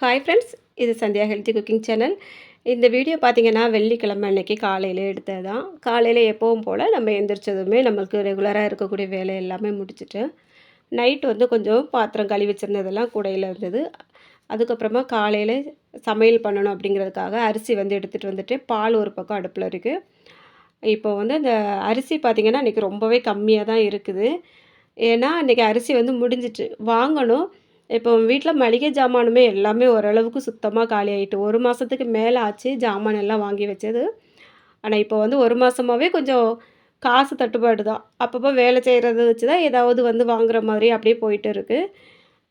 Hi friends இது Sandhya healthy cooking channel இந்த video பார்த்தீங்கன்னா வெள்ளிக்கிழமை அன்னைக்கு காலையில் எடுத்தது தான் காலையில் எப்போவும் போல் நம்ம எந்திரிச்சதுமே நம்மளுக்கு ரெகுலராக இருக்கக்கூடிய வேலை எல்லாமே முடிச்சுட்டு நைட் வந்து கொஞ்சம் பாத்திரம் கழுவி வச்சுருந்ததெல்லாம் கூடையில் இருந்தது. அதுக்கப்புறமா காலையில் சமையல் பண்ணணும் அப்படிங்கிறதுக்காக அரிசி வந்து எடுத்துகிட்டு வந்துட்டு பால் ஒரு பக்கம் அடுப்பில் இருக்குது இப்போ வந்து அந்த அரிசி பார்த்திங்கன்னா இன்றைக்கி ரொம்பவே கம்மியாக தான் இருக்குது. ஏன்னா இன்றைக்கி அரிசி வந்து முடிஞ்சிட்டு வாங்கணும். இப்போ வீட்டில் மளிகை ஜாமானுமே எல்லாமே ஓரளவுக்கு சுத்தமாக காலி ஆகிட்டு ஒரு மாதத்துக்கு மேலே ஆச்சு ஜாமான் எல்லாம் வாங்கி வச்சது. ஆனால் இப்போ வந்து ஒரு மாதமாகவே கொஞ்சம் காசு தட்டுப்பாடு தான். அப்பப்போ வேலை செய்கிறத வச்சு தான் ஏதாவது வந்து வாங்குற மாதிரி அப்படியே போயிட்டு இருக்குது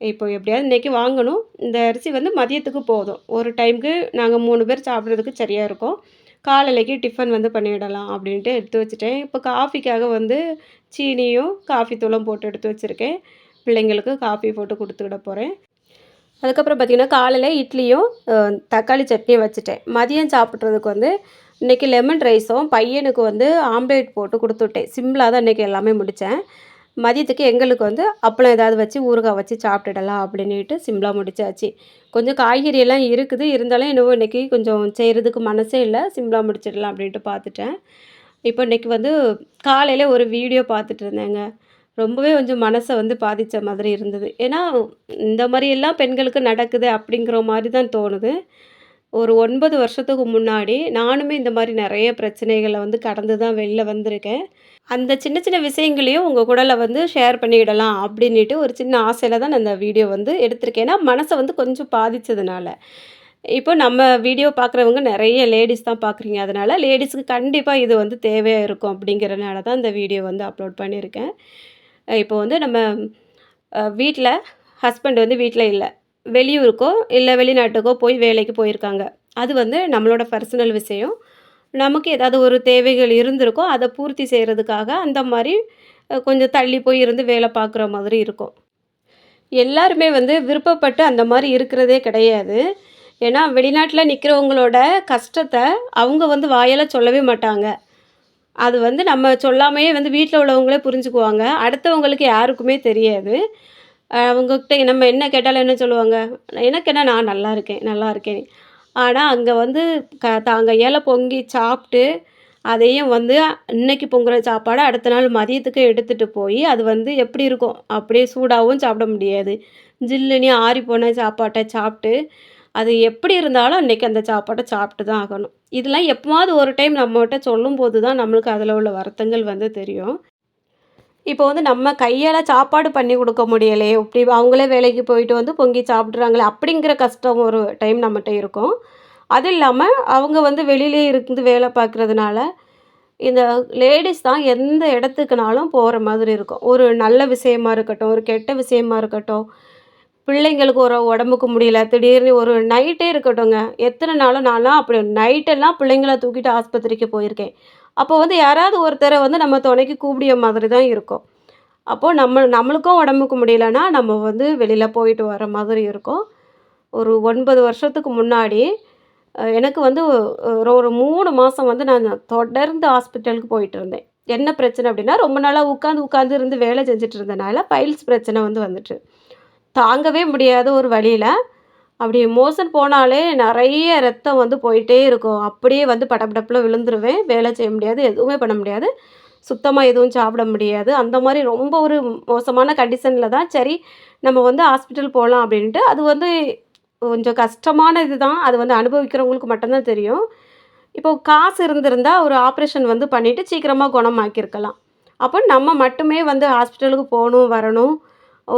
இப்போ எப்படியாவது இன்றைக்கி வாங்கணும். இந்த அரிசி வந்து மதியத்துக்கு போதும். ஒரு டைமுக்கு நாங்கள் மூணு பேர் சாப்பிட்றதுக்கு சரியாக இருக்கும். காலையிலைக்கு டிஃபன் வந்து பண்ணிவிடலாம் அப்படின்ட்டு எடுத்து வச்சுட்டேன். இப்போ காஃபிக்காக வந்து சீனியும் காஃபி தூளும் போட்டு எடுத்து வச்சுருக்கேன். பிள்ளைங்களுக்கு காஃபி போட்டு கொடுத்துக்கிட போகிறேன் அதுக்கப்புறம் பார்த்திங்கன்னா காலையில் இட்லியும் தக்காளி சட்னியும் வச்சுட்டேன். மதியம் சாப்பிட்றதுக்கு வந்து இன்றைக்கி லெமன் ரைஸும் பையனுக்கு வந்து ஆம்லேட் போட்டு கொடுத்துட்டேன் சிம்பிளாக தான் இன்றைக்கி எல்லாமே முடித்தேன் மதியத்துக்கு எங்களுக்கு வந்து அப்பளம் ஏதாவது வச்சு ஊறுகாய் வச்சு சாப்பிட்டுடலாம் அப்படின்னுட்டு சிம்பிளாக முடிச்சாச்சு. கொஞ்சம் காய்கறியெல்லாம் இருக்குது. இருந்தாலும் இன்னும் இன்றைக்கி கொஞ்சம் செய்கிறதுக்கு மனசே இல்லை. சிம்பிளாக முடிச்சிடலாம் அப்படின்ட்டு பார்த்துட்டேன். இப்போ இன்றைக்கி வந்து காலையில் ஒரு வீடியோ பார்த்துட்டு இருந்தேங்க. ரொம்பவே கொஞ்சம் மனசை வந்து பாதித்த மாதிரி இருந்தது. ஏன்னா இந்த மாதிரி எல்லாம் பெண்களுக்கு நடக்குது அப்படிங்கிற மாதிரி தான் தோணுது. ஒரு ஒன்பது வருஷத்துக்கு முன்னாடி நானுமே இந்த மாதிரி நிறைய பிரச்சனைகளை வந்து கடந்து தான் வெளில வந்திருக்கேன். அந்த சின்ன சின்ன விஷயங்களையும் உங்கள் கூடல வந்து ஷேர் பண்ணிவிடலாம் அப்படின்ட்டு ஒரு சின்ன ஆசையில் தான் நான் இந்த வீடியோ வந்து எடுத்திருக்கேன். ஏன்னா மனசை வந்து கொஞ்சம் பாதித்ததுனால இப்போ நம்ம வீடியோ பார்க்குறவங்க நிறைய லேடிஸ் தான் பார்க்குறீங்க. அதனால் லேடிஸுக்கு கண்டிப்பாக இது வந்து தேவையாக இருக்கும் அப்படிங்கிறனால தான் இந்த வீடியோ வந்து அப்லோட் பண்ணியிருக்கேன். இப்போ வந்து நம்ம வீட்டில் ஹஸ்பண்ட் வந்து வீட்டில் இல்லை. வெளியூருக்கோ இல்லை வெளிநாட்டுக்கோ போய் வேலைக்கு போயிருக்காங்க. அது வந்து நம்மளோட பர்சனல் விஷயம். நமக்கு ஏதாவது ஒரு தேவைகள் இருந்திருக்கோ அதை பூர்த்தி செய்கிறதுக்காக அந்த மாதிரி கொஞ்சம் தள்ளி போய் இருந்து வேலை பார்க்குற மாதிரி இருக்கும். எல்லாருமே வந்து விருப்பப்பட்டு அந்த மாதிரி இருக்கிறதே கிடையாது. ஏன்னா வெளிநாட்டில் நிற்கிறவங்களோட கஷ்டத்தை அவங்க வந்து வாயால் சொல்லவே மாட்டாங்க. அது வந்து நம்ம சொல்லாமையே வந்து வீட்டில் உள்ளவங்களே புரிஞ்சுக்குவாங்க. அடுத்தவங்களுக்கு யாருக்குமே தெரியாது. அவங்கக்கிட்ட நம்ம என்ன கேட்டாலும் என்ன சொல்லுவாங்க? எனக்கு என்ன? நான் நல்லா இருக்கேன் நல்லா இருக்கேன். ஆனால் அங்கே வந்து க தாங்க இலை பொங்கி சாப்பிட்டு அதையும் வந்து இன்னைக்கு பொங்குற சாப்பாடை அடுத்த நாள் மதியத்துக்கு எடுத்துகிட்டு போய் அது வந்து எப்படி இருக்கும்? அப்படியே சூடாகவும் சாப்பிட முடியாது. ஜில்லுன்னு ஆறி போன சாப்பாட்டை சாப்பிட்டு அது எப்படி இருந்தாலும் அன்றைக்கி அந்த சாப்பாட்டை சாப்பிட்டு தான் ஆகணும். இதெல்லாம் எப்போவாவது ஒரு டைம் நம்மகிட்ட சொல்லும் போது தான் நம்மளுக்கு அதில் உள்ள வருத்தங்கள் வந்து தெரியும். இப்போ வந்து நம்ம கையால் சாப்பாடு பண்ணி கொடுக்க முடியலையே இப்படி அவங்களே வேலைக்கு போயிட்டு வந்து பொங்கி சாப்பிட்றாங்களே அப்படிங்கிற கஷ்டம் ஒரு டைம் நம்மகிட்ட இருக்கும். அது இல்லாமல் அவங்க வந்து வெளியிலே இருந்து வேலை பார்க்குறதுனால இந்த லேடிஸ் தான் எந்த இடத்துக்குனாலும் போகிற மாதிரி இருக்கும். ஒரு நல்ல விஷயமா இருக்கட்டும் ஒரு கெட்ட விஷயமா இருக்கட்டும் பிள்ளைங்களுக்கு ஒரு உடம்புக்கு முடியல. திடீர்னு ஒரு நைட்டே இருக்கட்டும்ங்க. எத்தனை நாளும் நான்லாம் அப்படி நைட்டெல்லாம் பிள்ளைங்கள தூக்கிட்டு ஆஸ்பத்திரிக்கு போயிருக்கேன். அப்போ வந்து யாராவது ஒருத்தரை வந்து நம்ம துணைக்கு கூப்பிடிய மாதிரி தான் இருக்கும். அப்போது நம்ம நம்மளுக்கும் உடம்புக்கு முடியலன்னா நம்ம வந்து வெளியில் போயிட்டு வர மாதிரி இருக்கும். ஒரு ஒன்பது வருஷத்துக்கு முன்னாடி எனக்கு வந்து ஒரு ஒரு மூணு மாதம் வந்து நான் தொடர்ந்து ஹாஸ்பிட்டலுக்கு போயிட்டு இருந்தேன். என்ன பிரச்சனை அப்படின்னா ரொம்ப நாளாக உட்காந்து உட்காந்து இருந்து வேலை செஞ்சுட்டு இருந்தனால ஃபைல்ஸ் பிரச்சனை வந்து வந்துட்டு. தாங்கவே முடியாத ஒரு வழியில் அப்படி மோசன் போனாலே நிறைய ரத்தம் வந்து போயிட்டே இருக்கும். அப்படியே வந்து படப்படப்பில் விழுந்துருவேன். வேலை செய்ய முடியாது எதுவுமே பண்ண முடியாது. சுத்தமாக எதுவும் சாப்பிட முடியாது. அந்த மாதிரி ரொம்ப ஒரு மோசமான கண்டிஷனில் தான் சரி நம்ம வந்து ஹாஸ்பிட்டல் போகலாம் அப்படின்ட்டு. அது வந்து கொஞ்சம் கஷ்டமான இது தான் அது வந்து அனுபவிக்கிறவங்களுக்கு மட்டும்தான் தெரியும். இப்போ காசு இருந்திருந்தால் ஒரு ஆப்ரேஷன் வந்து பண்ணிவிட்டு சீக்கிரமாக குணமாக்கியிருக்கலாம். அப்போ நம்ம மட்டுமே வந்து ஹாஸ்பிட்டலுக்கு போகணும் வரணும்.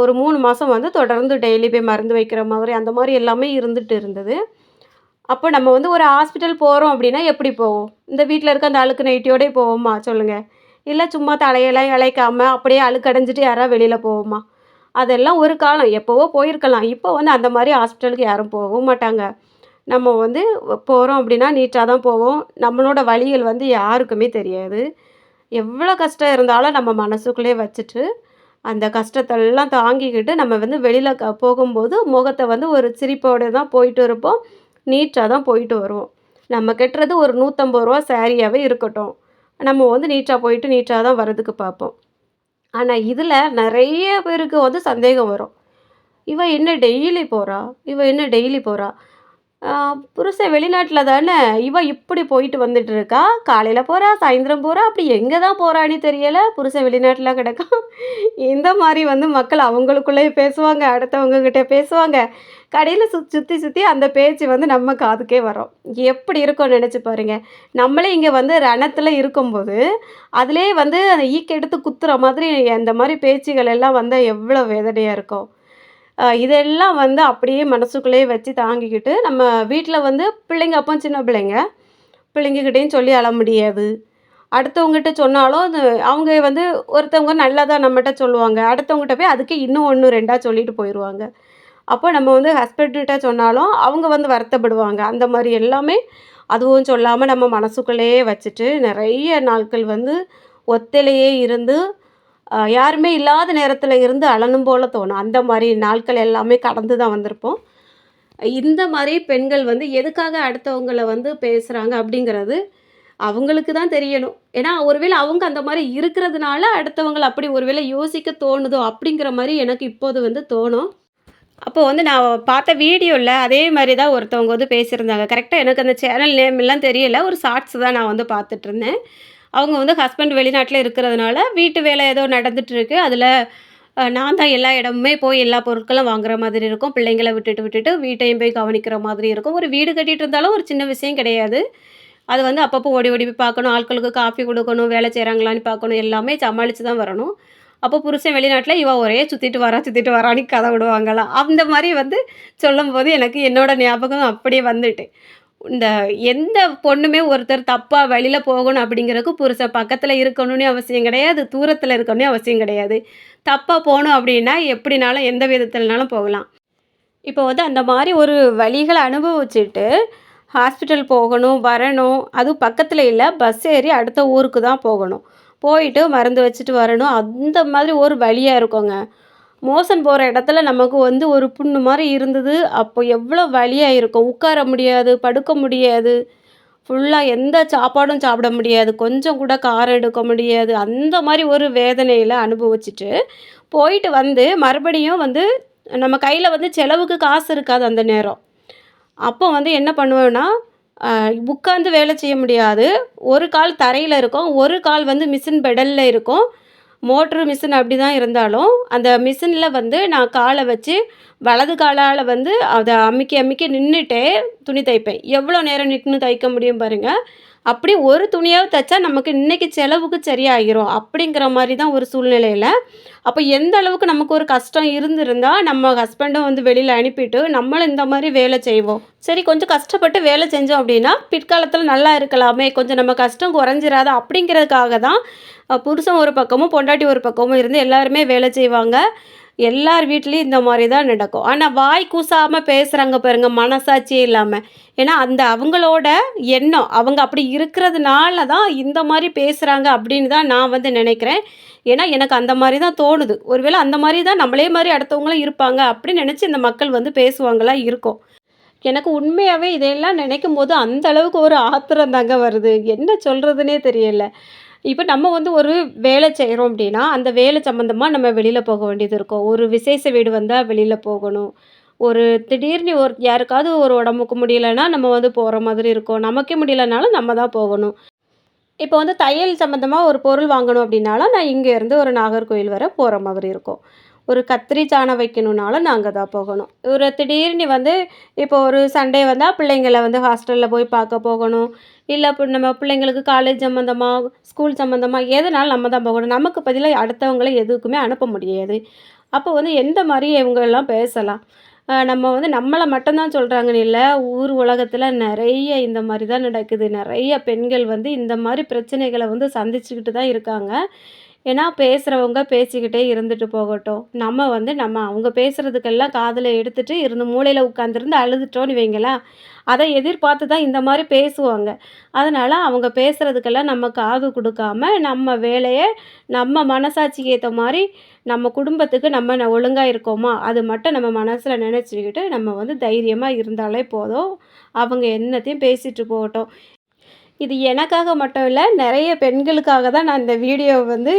ஒரு மூணு மாதம் வந்து தொடர்ந்து டெய்லி போய் மருந்து வைக்கிற மாதிரி அந்த மாதிரி எல்லாமே இருந்துகிட்டு இருந்தது. அப்போ நம்ம வந்து ஒரு ஹாஸ்பிட்டல் போகிறோம் அப்படின்னா எப்படி போவோம்? இந்த வீட்டில் இருக்க அந்த அழுக்கு நைட்டியோடே போவோமா? சொல்லுங்கள் இல்லை சும்மா தலையெல்லாம் இழைக்காமல் அப்படியே அழுக்கடைஞ்சிட்டு யாராவது வெளியில் போவோமா? அதெல்லாம் ஒரு காலம். எப்போவோ போயிருக்கலாம். இப்போ வந்து அந்த மாதிரி ஹாஸ்பிட்டலுக்கு யாரும் போகவும் மாட்டாங்க. நம்ம வந்து போகிறோம் அப்படின்னா நீட்டாக தான் போவோம். நம்மளோட வழிகள் வந்து யாருக்குமே தெரியாது. எவ்வளோ கஷ்டம் இருந்தாலும் நம்ம மனசுக்குள்ளே வச்சுட்டு அந்த கஷ்டத்தெல்லாம் தாங்கிக்கிட்டு நம்ம வந்து வெளியில் க போகும்போது முகத்தை வந்து ஒரு சிரிப்போடு தான் போயிட்டு இருப்போம். நீட்டாக தான் போயிட்டு வருவோம். நம்ம கெட்டுறது ஒரு நூற்றம்பது ரூபா சேரீயாகவே இருக்கட்டும். நம்ம வந்து நீட்டாக போயிட்டு நீட்டாக தான் வர்றதுக்கு பார்ப்போம். ஆனால் இதில் நிறைய பேருக்கு வந்து சந்தேகம் வரும். இவன் என்ன டெய்லி போகிறா இவன் என்ன டெய்லி போகிறா புருஷன் வெளிநாட்டில் தானே! இவன் இப்படி போயிட்டு வந்துட்டு இருக்கா. காலையில் போகிறா சாயந்தரம் போகிறா அப்படி எங்கே தான் போகிறான்னு தெரியலை புருஷன் வெளிநாட்டில் கிடக்கான். இந்த மாதிரி வந்து மக்கள் அவங்களுக்குள்ளேயே பேசுவாங்க. அடுத்தவங்க கிட்டே பேசுவாங்க. கடையில் சு சுற்றி சுற்றி அந்த பேச்சு வந்து நம்ம காதுக்கே வரும். எப்படி இருக்கும்னு நினச்சி பாருங்க. நம்மளே இங்கே வந்து ரணத்தில் இருக்கும்போது, அதிலே வந்து அந்த ஈக்கெடுத்து குத்துற மாதிரி அந்த மாதிரி பேச்சுகள் எல்லாம் வந்து எவ்வளோ வேதனையாக இருக்கும். இதெல்லாம் வந்து அப்படியே மனசுக்குள்ளேயே வச்சு தாங்கிக்கிட்டு, நம்ம வீட்டில் வந்து பிள்ளைங்க அப்போ சின்ன பிள்ளைங்க. பிள்ளைங்ககிட்டயும் சொல்லி அழ முடியாது. அடுத்தவங்ககிட்ட சொன்னாலும் அது அவங்க வந்து ஒருத்தவங்க நல்லதாக நம்மகிட்ட சொல்லுவாங்க. அடுத்தவங்ககிட்ட போய் அதுக்கு இன்னும் 1, 2ஆ சொல்லிட்டு போயிடுவாங்க அப்போ நம்ம வந்து ஹஸ்பண்ட்கிட்ட சொன்னாலும் அவங்க வந்து வருத்தப்படுவாங்க. அந்த மாதிரி எல்லாமே அதுவும் சொல்லாமல் நம்ம மனசுக்குள்ளேயே வச்சுட்டு, நிறைய நாட்கள் வந்து ஒத்தையிலேயே இருந்து, யாருமே இல்லாத நேரத்தில் இருந்து அலனும் போல் தோணும். அந்த மாதிரி நாட்கள் எல்லாமே கடந்து தான் வந்திருப்போம். இந்த மாதிரி பெண்கள் வந்து எதுக்காக அடுத்தவங்களை வந்து பேசுகிறாங்க அப்படிங்கிறது, அவங்களுக்கு தான் தெரியணும். ஏன்னா, ஒருவேளை அவங்க அந்த மாதிரி இருக்கிறதுனால, அடுத்தவங்கள அப்படி ஒருவேளை யோசிக்க தோணுதோ! அப்படிங்கிற மாதிரி எனக்கு இப்போது வந்து தோணும். அப்போ வந்து நான் பார்த்த வீடியோவில் அதே மாதிரி தான் ஒருத்தவங்க வந்து பேசியிருந்தாங்க. கரெக்டாக எனக்கு அந்த சேனல் நேம் எல்லாம் தெரியல. ஒரு ஷார்ட்ஸ் தான் நான் வந்து பார்த்துட்ருந்தேன் அவங்க வந்து ஹஸ்பண்ட் வெளிநாட்டில் இருக்கிறதுனால, வீட்டு வேலை ஏதோ நடந்துகிட்ருக்கு அதில் நான் தான் எல்லா இடமுமே போய் எல்லா பொருட்களும் வாங்குற மாதிரி இருக்கும். பிள்ளைங்கள விட்டுட்டு விட்டுட்டு வீட்டையும் போய் கவனிக்கிற மாதிரி இருக்கும். ஒரு வீடு கட்டிகிட்டு இருந்தாலும் ஒரு சின்ன விஷயம் கிடையாது. அது வந்து அப்பப்போ ஓடி ஓடி போய் பார்க்கணும். ஆட்களுக்கு காஃபி கொடுக்கணும் வேலை செய்கிறாங்களான்னு பார்க்கணும். எல்லாமே சமாளித்து தான் வரணும். அப்போ புருஷன் வெளிநாட்டில் இவன் ஒரே சுற்றிட்டு வரா, சுற்றிட்டு வரான்னு கதை விடுவாங்களாம். அந்த மாதிரி வந்து சொல்லும்போது எனக்கு என்னோடய ஞாபகம் அப்படியே வந்துட்டு. இந்த எந்த பொண்ணுமே ஒருத்தர் தப்பாக வெளியில் போகணும் அப்படிங்கிறதுக்கு புருஷன் பக்கத்தில் இருக்கணும்னு அவசியம் கிடையாது. தூரத்தில் இருக்கணும்னு அவசியம் கிடையாது. தப்பாக போகணும் அப்படின்னா, எப்படினாலும் எந்த விதத்தில்னாலும் போகலாம். இப்போ வந்து அந்த மாதிரி ஒரு வழிகளை அனுபவிச்சுட்டு, ஹாஸ்பிட்டல் போகணும், வரணும். அதுவும் பக்கத்தில் இல்லை பஸ் ஏறி அடுத்த ஊருக்கு தான் போகணும். போயிட்டு மருந்து வச்சுட்டு வரணும். அந்த மாதிரி ஒரு வழியாக இருக்குங்க. மோசன் போகிற இடத்துல நமக்கு வந்து ஒரு புண்ணு மாதிரி இருந்தது. அப்போ எவ்வளோ வழியாக இருக்கும். உட்கார முடியாது, படுக்க முடியாது. ஃபுல்லாக எந்த சாப்பாடும் சாப்பிட முடியாது. கொஞ்சம் கூட காரம் எடுக்க முடியாது. அந்த மாதிரி ஒரு வேதனையில் அனுபவிச்சுட்டு, போயிட்டு வந்து மறுபடியும் வந்து நம்ம கையில் வந்து செலவுக்கு காசு இருக்காது அந்த நேரம். அப்போ வந்து என்ன பண்ணுவேன்னா, உட்காந்து வேலை செய்ய முடியாது. ஒரு கால் தரையில் இருக்கும். ஒரு கால் வந்து மிஷின் பெடல்ல இருக்கும். மோட்ரு மிஷின் அப்படி தான் இருந்தாலும், அந்த மிஷினில் வந்து நான் காலை வச்சு, வலது காலால் வந்து அதை அமுக்கி அமுக்கி நின்றுட்டே துணி தைப்பேன். எவ்வளோ நேரம் நின்று தைக்க முடியும் பாருங்கள் அப்படி ஒரு துணியாவது தைச்சா நமக்கு இன்றைக்கி செலவுக்கு சரியாகிரும். அப்படிங்கிற மாதிரி தான் ஒரு சூழ்நிலையில் அப்போ எந்த அளவுக்கு நமக்கு ஒரு கஷ்டம் இருந்திருந்தால் நம்ம ஹஸ்பண்டும் வந்து வெளியில் அனுப்பிட்டு, நம்மளும் இந்த மாதிரி வேலை செய்வோம். சரி கொஞ்சம் கஷ்டப்பட்டு வேலை செஞ்சோம் அப்படின்னா, பிற்காலத்தில் நல்லா இருக்கலாமே, கொஞ்சம் நம்ம கஷ்டம் குறைஞ்சிராத அப்படிங்கிறதுக்காக தான், புருஷன் ஒரு பக்கமும், பொண்டாட்டி ஒரு பக்கமும் இருந்து எல்லாருமே வேலை செய்வாங்க. எல்லார் வீட்லேயும் இந்த மாதிரி தான் நடக்கும். ஆனால் வாய் கூசாமல் பேசுகிறாங்க பாருங்க, மனசாட்சியே இல்லாமல் ஏன்னா, அந்த அவங்களோட எண்ணம். அவங்க அப்படி இருக்கிறதுனால தான் இந்த மாதிரி பேசுகிறாங்க அப்படின்னு தான் நான் வந்து நினைக்கிறேன் ஏன்னா, எனக்கு அந்த மாதிரி தான் தோணுது. ஒருவேளை அந்த மாதிரி தான் நம்மளே மாதிரி அடுத்தவங்களும் இருப்பாங்க அப்படின்னு நினச்சி இந்த மக்கள் வந்து பேசுவாங்களா இருக்கும். எனக்கு உண்மையாகவே இதையெல்லாம் நினைக்கும்போது அந்த அளவுக்கு ஒரு ஆத்திரம் தாங்க வருது. என்ன சொல்கிறதுனே தெரியல. இப்போ நம்ம வந்து ஒரு வேலை செய்கிறோம் அப்படின்னா, அந்த வேலை சம்மந்தமாக நம்ம வெளியில் போக வேண்டியது இருக்கும். ஒரு விசேஷ வீடு வந்தால் வெளியில் போகணும். ஒரு திடீர்னு ஒரு யாருக்காவது ஒரு உடம்புக்கு முடியலைன்னா நம்ம வந்து போகிற மாதிரி இருக்கும். நமக்கே முடியலனாலும் நம்ம தான் போகணும். இப்போ வந்து தையல் சம்மந்தமாக ஒரு பொருள் வாங்கணும் அப்படின்னாலும், நான் இங்கேருந்து ஒரு நாகர்கோவில் வர போகிற மாதிரி இருக்கும். ஒரு கத்திரி சாணம் வைக்கணுன்னாலும் நாங்கள் தான் போகணும். ஒரு திடீர்னு வந்து இப்போ ஒரு சண்டே வந்தால் பிள்ளைங்களை வந்து ஹாஸ்டலில் போய் பார்க்க போகணும். இல்லை நம்ம பிள்ளைங்களுக்கு காலேஜ் சம்மந்தமாக ஸ்கூல் சம்மந்தமாக எதுனாலும் நம்ம தான் போகணும். நமக்கு பதிலாக அடுத்தவங்களை எதுக்குமே அனுப்ப முடியாது. அப்போ வந்து எந்த மாதிரி இவங்கெல்லாம் பேசலாம்? நம்ம வந்து நம்மளை மட்டும்தான் சொல்கிறாங்கன்னு இல்லை ஊர் உலகத்தில் நிறைய இந்த மாதிரி தான் நடக்குது. நிறைய பெண்கள் வந்து இந்த மாதிரி பிரச்சனைகளை வந்து சந்திச்சுக்கிட்டு தான் இருக்காங்க. ஏன்னா, பேசுகிறவங்க பேசிக்கிட்டே இருந்துட்டு போகட்டும். நம்ம வந்து நம்ம அவங்க பேசுகிறதுக்கெல்லாம் காதில் எடுத்துட்டு இருந்து மூளையில் உட்காந்துருந்து அழுதுட்டோன்னு வைங்களேன், அதை எதிர்பார்த்து தான் இந்த மாதிரி பேசுவாங்க. அதனால் அவங்க பேசுகிறதுக்கெல்லாம் நம்ம காது கொடுக்காம நம்ம வேலையை நம்ம மனசாட்சிக்கு ஏற்ற மாதிரி நம்ம குடும்பத்துக்கு நம்ம ந இருக்கோமா, அது மட்டும் நம்ம மனசில் நினச்சிக்கிட்டு நம்ம வந்து தைரியமாக இருந்தாலே போதும். அவங்க என்னத்தையும் பேசிட்டு போகட்டும். இது எனக்காக மட்டும் இல்லை நிறைய பெண்களுக்காக தான் நான் இந்த வீடியோவை வந்து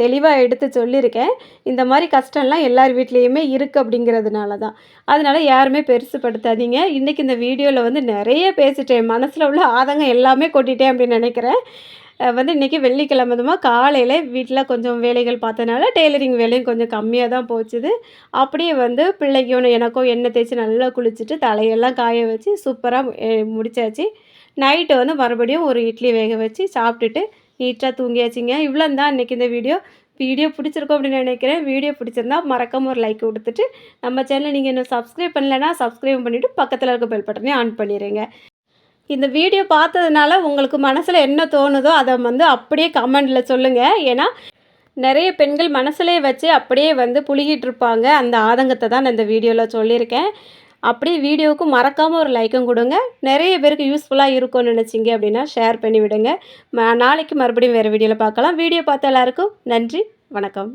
தெளிவாக எடுத்து சொல்லியிருக்கேன். இந்த மாதிரி கஷ்டம்லாம் எல்லார் வீட்லேயுமே இருக்கு அப்படிங்கிறதுனால தான். அதனால யாருமே பெருசுப்படுத்தாதீங்க. இன்னைக்கு இந்த வீடியோவில் வந்து நிறைய பேசிட்டேன். மனசில் உள்ள ஆதங்கம் எல்லாமே கொட்டிட்டேன் அப்படின்னு நினைக்கிறேன் வந்து இன்னைக்கு வெள்ளிக்கிழமதுமா காலையில் வீட்டில் கொஞ்சம் வேலைகள் பார்த்தனால, டெய்லரிங் வேலையும் கொஞ்சம் கம்மியாக தான் போச்சுது. அப்படியே வந்து பிள்ளைக்கும் எனக்கும் எண்ணெய் தேய்ச்சி நல்லா குளிச்சுட்டு, தலையெல்லாம் காய வச்சு சூப்பராக முடித்தாச்சு முடிச்சாச்சு. நைட்டு வந்து மறுபடியும் ஒரு இட்லி வேக வச்சு சாப்பிட்டுட்டு, நீட்டாக தூங்கியாச்சுங்க. இவ்வளோ தான் இன்றைக்கி இந்த வீடியோ. வீடியோ பிடிச்சிருக்கோம் அப்படின்னு நினைக்கிறேன் வீடியோ பிடிச்சிருந்தா மறக்காம ஒரு லைக் கொடுத்துட்டு நம்ம சேனலை நீங்கள் இன்னும் சப்ஸ்கிரைப் பண்ணலன்னா, சப்ஸ்கிரைப் பண்ணிவிட்டு பக்கத்தில் இருக்க பெல் பட்டனையும் ஆன் பண்ணிடுங்க இந்த வீடியோ பார்த்ததுனால உங்களுக்கு மனசில் என்ன தோணுதோ, அதை வந்து அப்படியே கமெண்டில் சொல்லுங்கள் ஏன்னா, நிறைய பெண்கள் மனசுலயே வச்சு அப்படியே வந்து புழுகிட்டு இருப்பாங்க. அந்த ஆதங்கத்தை தான் நான் இந்த வீடியோவில் சொல்லியிருக்கேன். அப்படியே வீடியோவுக்கு மறக்காமல் ஒரு லைக்கும் கொடுங்க நிறைய பேருக்கு யூஸ்ஃபுல்லாக இருக்கும்னு நினச்சிங்க அப்படின்னா, ஷேர் பண்ணி விடுங்க. நாளைக்கு மறுபடியும் வேறு வீடியோவில் பார்க்கலாம். வீடியோ பார்த்த எல்லாருக்கும் நன்றி. வணக்கம்.